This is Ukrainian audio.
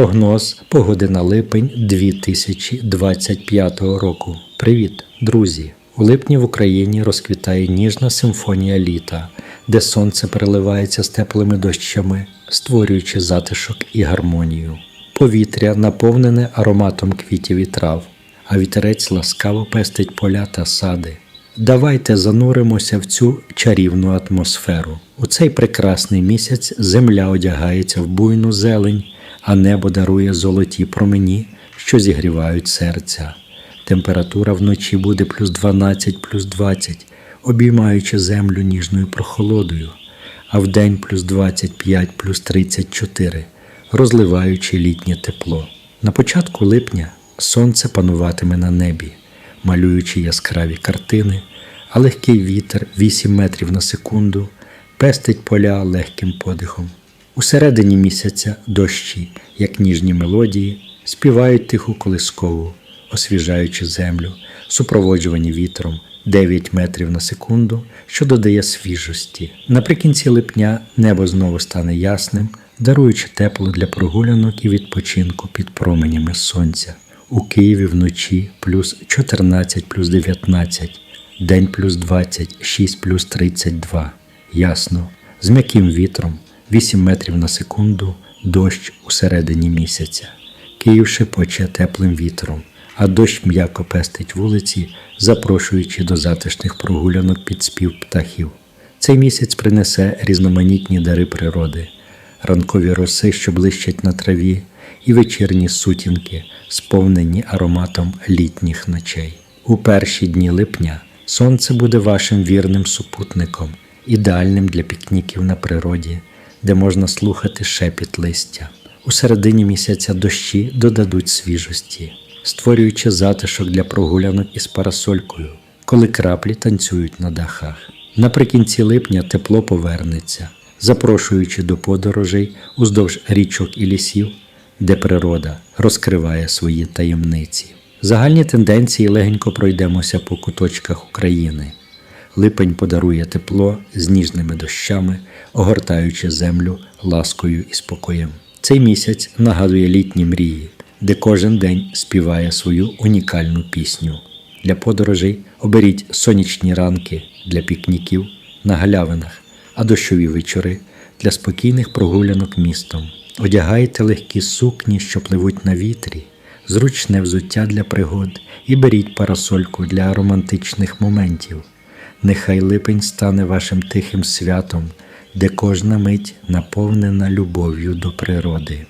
Прогноз погоди на липень 2025 року. Привіт, друзі! У липні в Україні розквітає ніжна симфонія літа, де сонце переливається з теплими дощами, створюючи затишок і гармонію. Повітря наповнене ароматом квітів і трав, а вітерець ласкаво пестить поля та сади. Давайте зануримося в цю чарівну атмосферу. У цей прекрасний місяць земля одягається в буйну зелень, а небо дарує золоті промені, що зігрівають серця. Температура вночі буде плюс 12, плюс 20, обіймаючи землю ніжною прохолодою, а вдень плюс 25, плюс 34, розливаючи літнє тепло. На початку липня сонце пануватиме на небі, малюючи яскраві картини, а легкий вітер 8 метрів на секунду пестить поля легким подихом. У середині місяця дощі, як ніжні мелодії, співають тиху колискову, освіжаючи землю, супроводжувані вітром 9 метрів на секунду, що додає свіжості. Наприкінці липня небо знову стане ясним, даруючи тепло для прогулянок і відпочинку під променями сонця. У Києві вночі плюс 14 плюс 19, день плюс 26 плюс 32. Ясно, з м'яким вітром 8 метрів на секунду, дощ у середині місяця. Київ шепоче теплим вітром, а дощ м'яко пестить вулиці, запрошуючи до затишних прогулянок під спів птахів. Цей місяць принесе різноманітні дари природи, ранкові роси, що блищать на траві, і вечірні сутінки, сповнені ароматом літніх ночей. У перші дні липня сонце буде вашим вірним супутником, ідеальним для пікніків на природі, де можна слухати шепіт листя. У середині місяця дощі додадуть свіжості, створюючи затишок для прогулянок із парасолькою, коли краплі танцюють на дахах. Наприкінці липня тепло повернеться, запрошуючи до подорожей уздовж річок і лісів, де природа розкриває свої таємниці. Загальні тенденції легенько пройдемося по куточках України. Липень подарує тепло з ніжними дощами, огортаючи землю ласкою і спокоєм. Цей місяць нагадує літні мрії, де кожен день співає свою унікальну пісню. Для подорожей оберіть сонячні ранки для пікніків на галявинах, а дощові вечори для спокійних прогулянок містом. Одягайте легкі сукні, що пливуть на вітрі, зручне взуття для пригод і беріть парасольку для романтичних моментів. Нехай липень стане вашим тихим святом, де кожна мить наповнена любов'ю до природи.